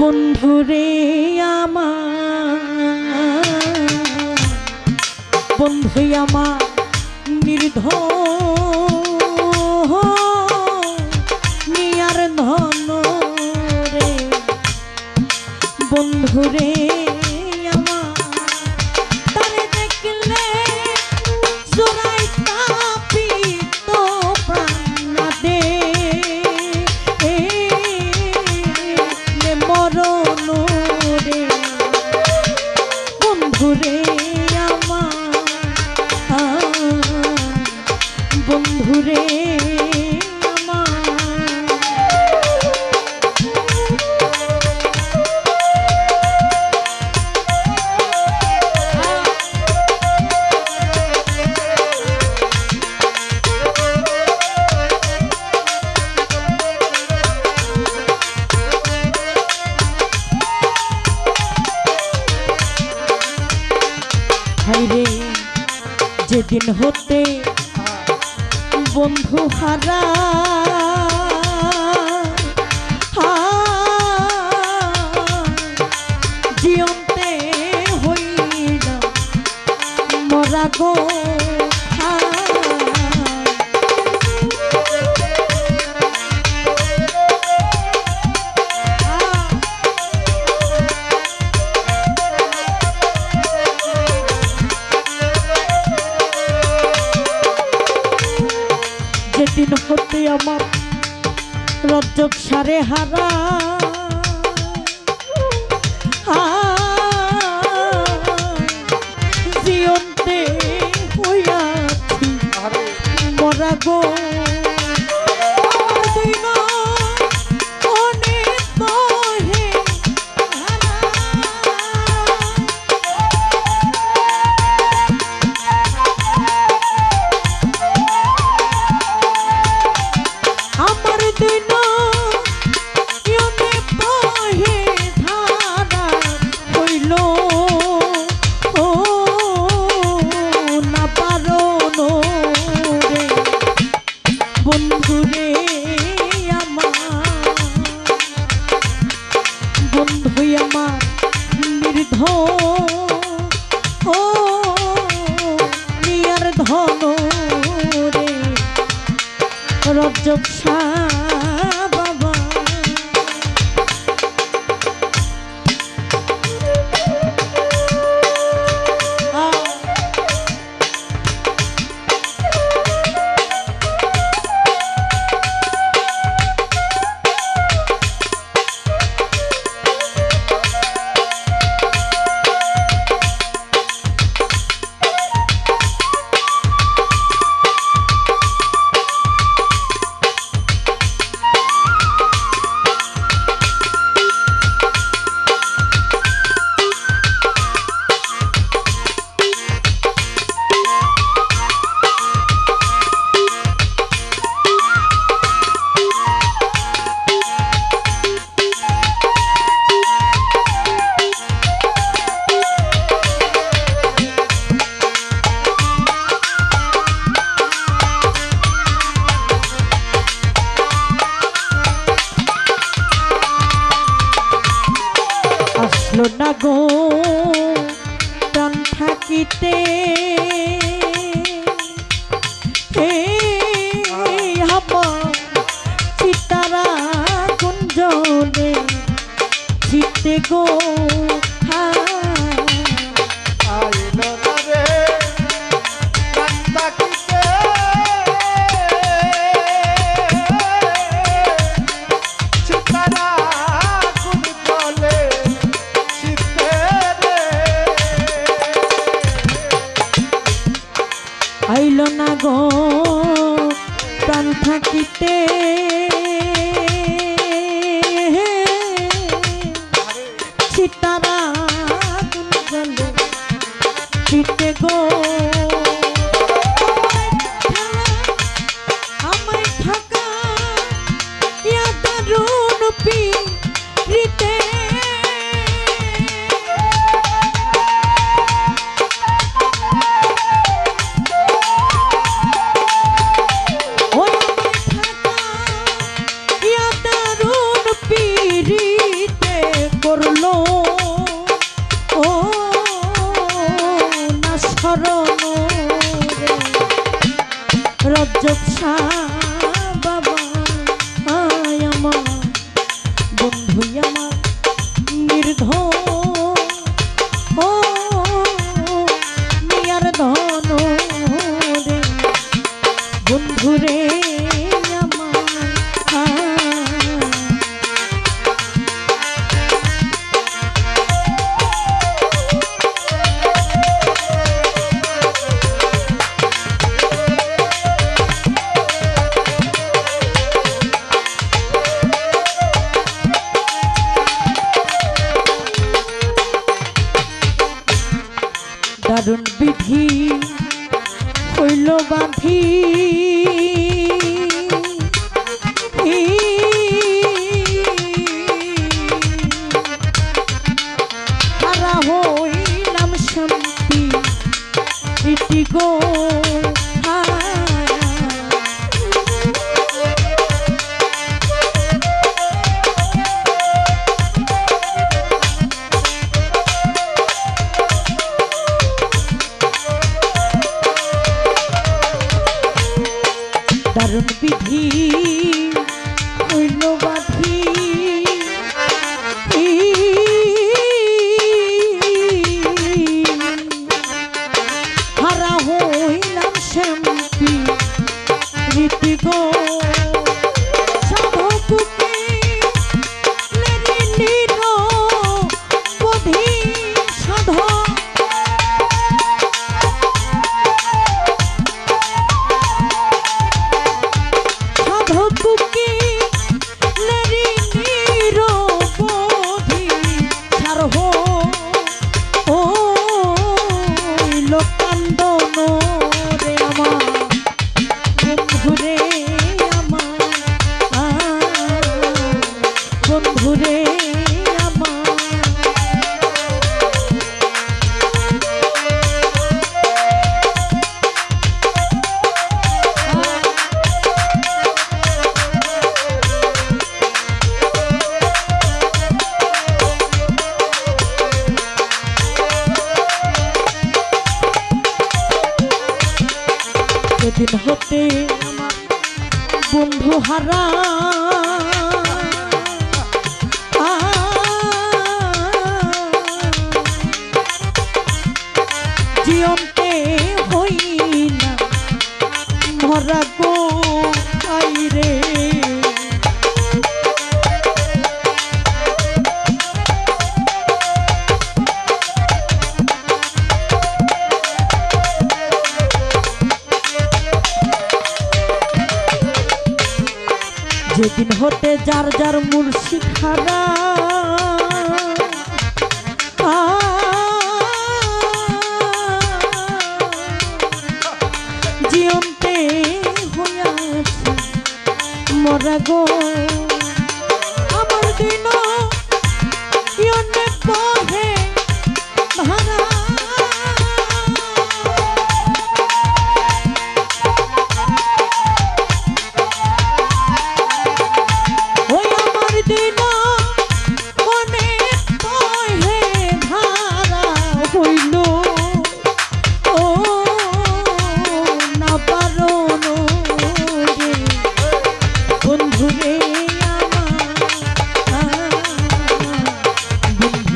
বন্ধুরে আমার বন্ধু আমার নির্ধ নিয়ার ধন রে বন্ধুরে বন্ধুরে যেদিন হতে বন্ধু হারা। জিয়ন্তে হইল মরা গো। আমার রজ্জক সারে হারা। জিয়ন্তে হইয়াছি। মরা গো। না গো প্রাণ থাকিতে। চিতারা কুঞ্জনে জিতে গো। থাকিতে বন্ধু আমার নির্ধ ও নিয়ার ধন বন্ধুরে হইল বাঁধি। দিন হতে যার যার মূল মুর্শিখারা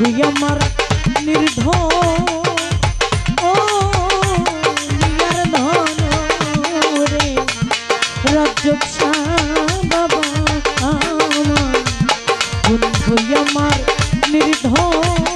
আমার নির্ধন। বাবা আমার। বন্ধু আমার নির্ধন।